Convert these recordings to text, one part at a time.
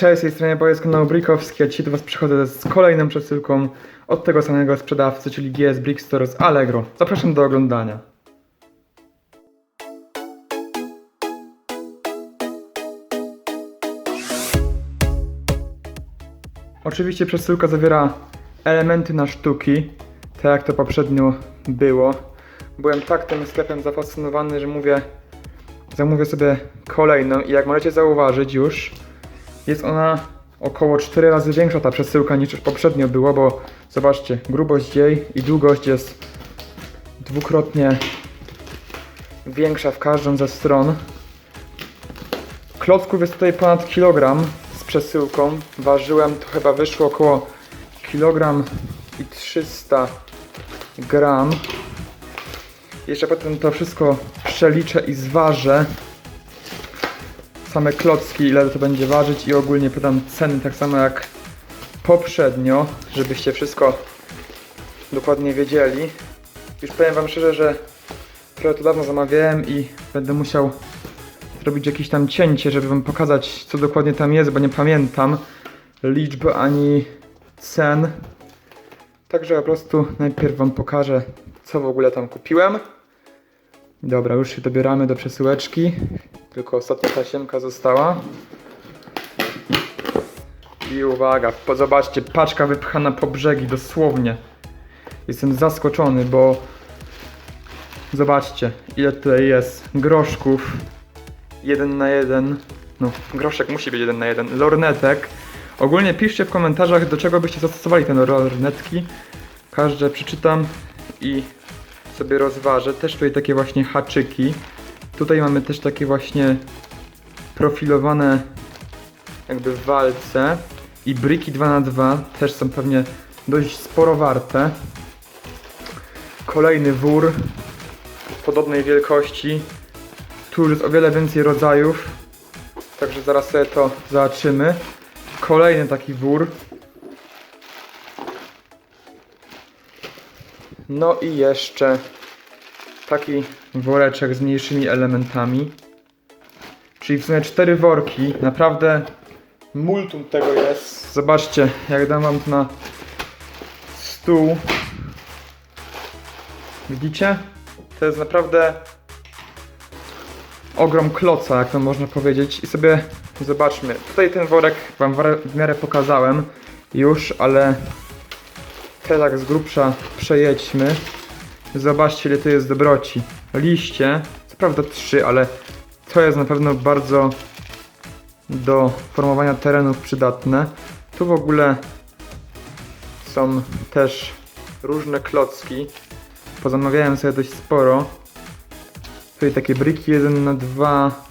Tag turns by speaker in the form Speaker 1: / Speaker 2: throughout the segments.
Speaker 1: Cześć, z tej strony z kanału Brickowski, a dzisiaj do Was przychodzę z kolejną przesyłką od tego samego sprzedawcy, czyli GS Brick Store z Allegro. Zapraszam do oglądania. Oczywiście przesyłka zawiera elementy na sztuki, tak jak to poprzednio było. Byłem tak tym sklepem zafascynowany, że mówię, zamówię sobie kolejną i jak możecie zauważyć już, jest ona około 4 razy większa ta przesyłka niż poprzednio było, bo zobaczcie, grubość jej i długość jest dwukrotnie większa w każdą ze stron. Klocków jest tutaj ponad kilogram z przesyłką. Ważyłem, to chyba wyszło około kilogram i 300 gram. Jeszcze potem to wszystko przeliczę i zważę same klocki, ile to będzie ważyć i ogólnie podam ceny tak samo jak poprzednio, żebyście wszystko dokładnie wiedzieli. Już powiem Wam szczerze, że trochę to dawno zamawiałem i będę musiał zrobić jakieś tam cięcie, żeby Wam pokazać co dokładnie tam jest, bo nie pamiętam liczb ani cen. Także po prostu najpierw Wam pokażę co w ogóle tam kupiłem. Dobra, już się dobieramy do przesyłeczki. Tylko ostatnia tasiemka została. I uwaga, zobaczcie, paczka wypchana po brzegi, dosłownie. Jestem zaskoczony, bo zobaczcie, ile tutaj jest groszków. Jeden na jeden. No, groszek musi być jeden na jeden. Lornetek. Ogólnie piszcie w komentarzach, do czego byście zastosowali te lornetki. Każde przeczytam i sobie rozważę. Też tutaj takie właśnie haczyki. Tutaj mamy też takie właśnie profilowane jakby walce i briki 2x2 też są pewnie dość sporo warte. Kolejny wór podobnej wielkości. Tu już jest o wiele więcej rodzajów, także zaraz sobie to zobaczymy. Kolejny taki wór. No i jeszcze taki woreczek z mniejszymi elementami. Czyli w sumie cztery worki. Naprawdę multum tego jest. Zobaczcie, jak dam wam na stół. Widzicie? To jest naprawdę ogrom kloca, jak to można powiedzieć. I sobie zobaczmy. Tutaj ten worek wam w miarę pokazałem już, ale te tak z grubsza przejedźmy. Zobaczcie ile tu jest dobroci. Liście, co prawda trzy, ale to jest na pewno bardzo do formowania terenów przydatne. Tu w ogóle są też różne klocki. Pozamawiałem sobie dość sporo. Tutaj takie briki 1 na 2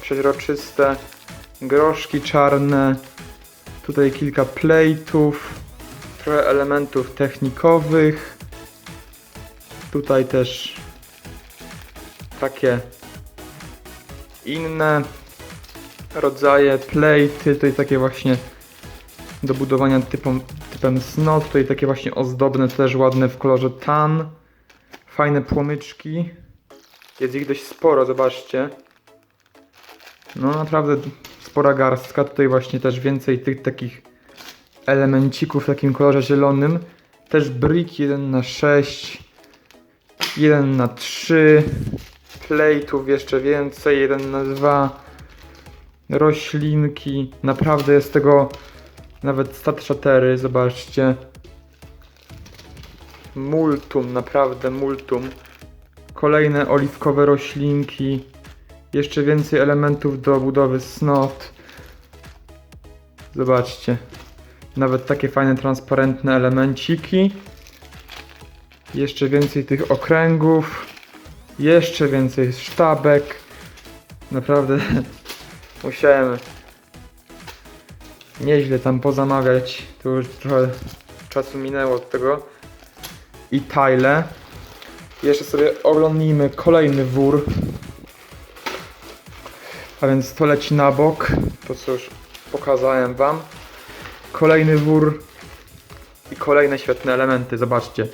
Speaker 1: przeźroczyste, groszki czarne, tutaj kilka plate'ów, trochę elementów technikowych. Tutaj też takie inne rodzaje plejty, tutaj takie właśnie do budowania typom, typem snow, tutaj takie właśnie ozdobne, też ładne w kolorze tan. Fajne płomyczki. Jest ich dość sporo, zobaczcie. No naprawdę spora garstka. Tutaj właśnie też więcej tych takich elemencików w takim kolorze zielonym. Też brick 1 na 6 1 na 3 Plate'ów jeszcze więcej, 1 na 2 Roślinki. Naprawdę jest tego nawet stat szatery, zobaczcie. Multum, naprawdę multum. Kolejne oliwkowe roślinki. Jeszcze więcej elementów do budowy snot. Zobaczcie. Nawet takie fajne, transparentne elemenciki. Jeszcze więcej tych okręgów. Jeszcze więcej sztabek. Naprawdę musiałem nieźle tam pozamawiać. Tu już trochę czasu minęło od tego. I tile. Jeszcze sobie oglądnijmy kolejny wór. A więc to leci na bok. To co już pokazałem wam. Kolejny wór. I kolejne świetne elementy. Zobaczcie.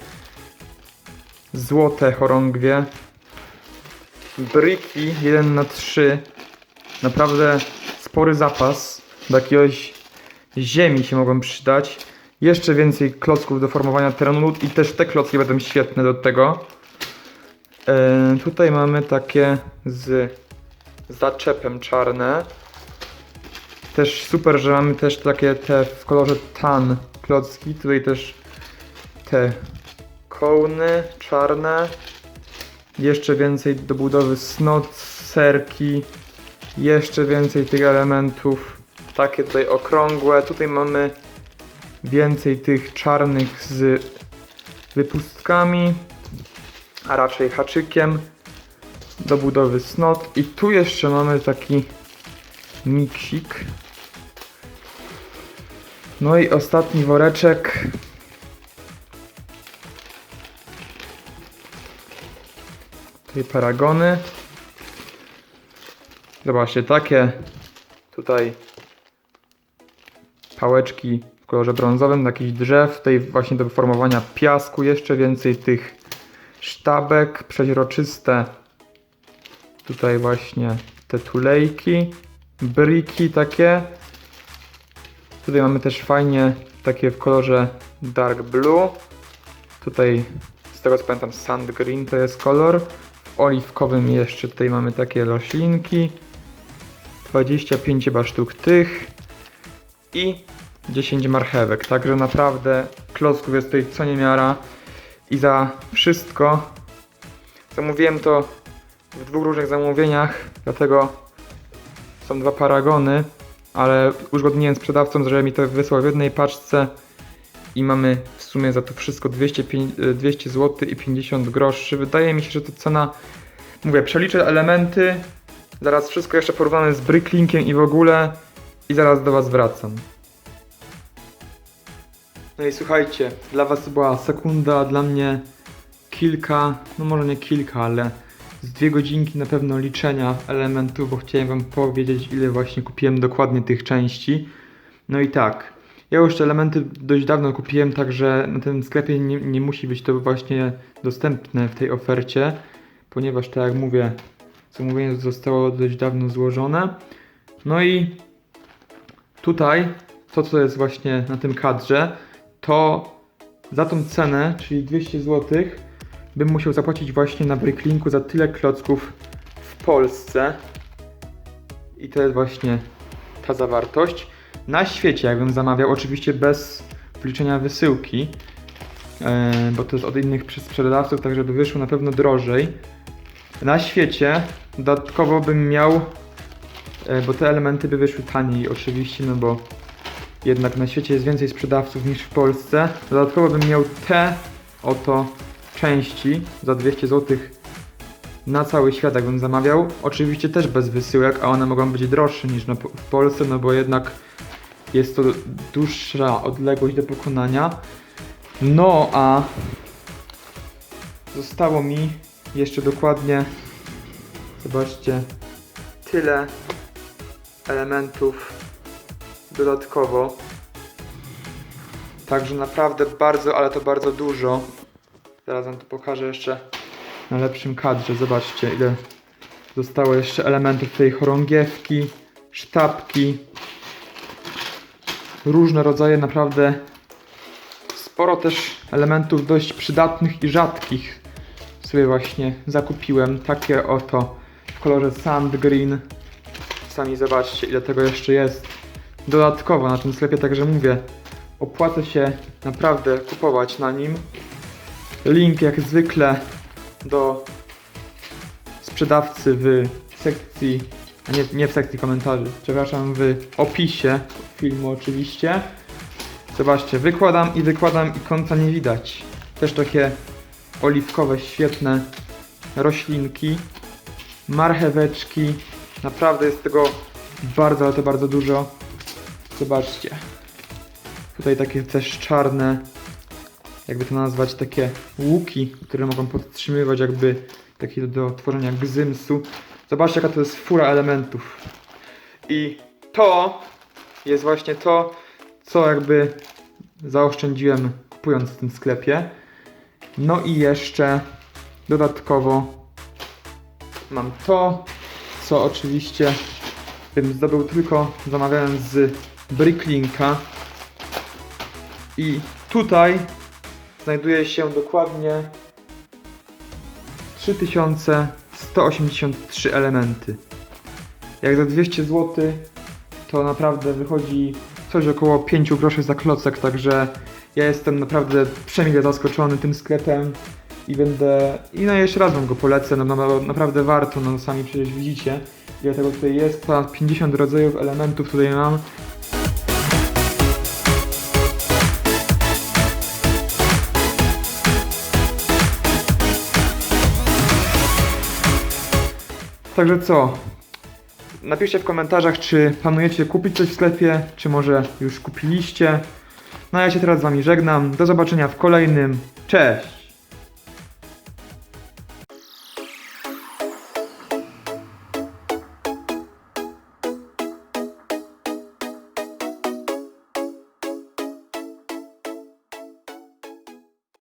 Speaker 1: Złote chorągwie. Briki 1 na 3 Naprawdę spory zapas. do jakiegoś ziemi się mogą przydać. Jeszcze więcej klocków do formowania terenu i też te klocki będą świetne do tego. E, tutaj mamy takie z zaczepem czarne. Też super, że mamy też takie te w kolorze tan klocki. Tutaj też te kołny czarne. Jeszcze więcej do budowy snot, serki. Jeszcze więcej tych elementów. Takie tutaj okrągłe. Tutaj mamy więcej tych czarnych z wypustkami, a raczej haczykiem do budowy snot. I tu jeszcze mamy taki miksik. No i ostatni woreczek. Paragony. Zobaczcie, takie tutaj pałeczki w kolorze brązowym, jakichś drzew, tutaj właśnie do formowania piasku, jeszcze więcej tych sztabek przeźroczyste. Tutaj właśnie te tulejki, briki takie. Tutaj mamy też fajnie takie w kolorze dark blue. Tutaj z tego co pamiętam sand green to jest kolor. Oliwkowym jeszcze tutaj mamy takie roślinki. 25 chyba sztuk tych i 10 marchewek. Także naprawdę klocków jest tutaj co niemiara i za wszystko zamówiłem to w dwóch różnych zamówieniach, dlatego są dwa paragony, ale uzgodniłem z sprzedawcą, że mi to wysłał w jednej paczce i mamy sumie za to wszystko 200, 200 zł i 50 groszy. Wydaje mi się, że to cena, mówię, przeliczę elementy, zaraz wszystko jeszcze porównane z Bricklinkiem i w ogóle i zaraz do Was wracam. No i słuchajcie, dla Was była sekunda, dla mnie kilka, no może nie kilka, ale z dwie godzinki na pewno liczenia elementów, bo chciałem Wam powiedzieć, ile właśnie kupiłem dokładnie tych części. No i tak, ja już te elementy dość dawno kupiłem, także na tym sklepie nie, nie musi być to właśnie dostępne w tej ofercie, ponieważ tak jak mówię, zamówienie zostało dość dawno złożone. No i tutaj, to co jest właśnie na tym kadrze, to za tą cenę, czyli 200 zł, bym musiał zapłacić właśnie na Bricklinku za tyle klocków w Polsce. I to jest właśnie ta zawartość. Na świecie, jakbym zamawiał, oczywiście bez wliczenia wysyłki, e, bo to jest od innych sprzedawców, tak żeby wyszło na pewno drożej. Na świecie dodatkowo bym miał, e, bo te elementy by wyszły taniej oczywiście, no bo jednak na świecie jest więcej sprzedawców niż w Polsce. Dodatkowo bym miał te oto części za 200 zł na cały świat, jakbym zamawiał. Oczywiście też bez wysyłek, a one mogą być droższe niż w Polsce, no bo jednak jest to dłuższa odległość do pokonania. No a zostało mi jeszcze dokładnie, zobaczcie, tyle elementów dodatkowo. Także naprawdę bardzo, ale to bardzo dużo. Zaraz wam to pokażę jeszcze na lepszym kadrze. Zobaczcie ile zostało jeszcze elementów tej chorągiewki, sztabki. Różne rodzaje naprawdę sporo też elementów dość przydatnych i rzadkich sobie właśnie zakupiłem. Takie oto w kolorze sand green. Sami zobaczcie ile tego jeszcze jest dodatkowo na tym sklepie, także mówię, opłaca się naprawdę kupować na nim. Link jak zwykle do sprzedawcy w sekcji, a nie, nie w sekcji komentarzy, przepraszam, w opisie filmu oczywiście. Zobaczcie, wykładam i wykładam i końca nie widać. Też takie oliwkowe, świetne roślinki, marcheweczki. Naprawdę jest tego bardzo, ale to bardzo dużo. Zobaczcie. Tutaj takie też czarne, jakby to nazwać, takie łuki, które mogą podtrzymywać jakby takie do tworzenia gzymsu. Zobaczcie jaka to jest fura elementów. I to jest właśnie to, co jakby zaoszczędziłem kupując w tym sklepie. No i jeszcze dodatkowo mam to, co oczywiście bym zdobył tylko zamawiając z Bricklinka. I tutaj znajduje się dokładnie 3183 elementy. Jak za 200 zł to naprawdę wychodzi coś około 5 groszy za klocek, także ja jestem naprawdę przemile zaskoczony tym sklepem i będę, i no jeszcze raz wam go polecę, no, no naprawdę warto, no sami przecież widzicie ile tego tutaj jest, ponad 50 rodzajów elementów tutaj mam. Także co? Napiszcie w komentarzach, czy planujecie kupić coś w sklepie, czy może już kupiliście. No ja się teraz z wami żegnam. Do zobaczenia w kolejnym. Cześć!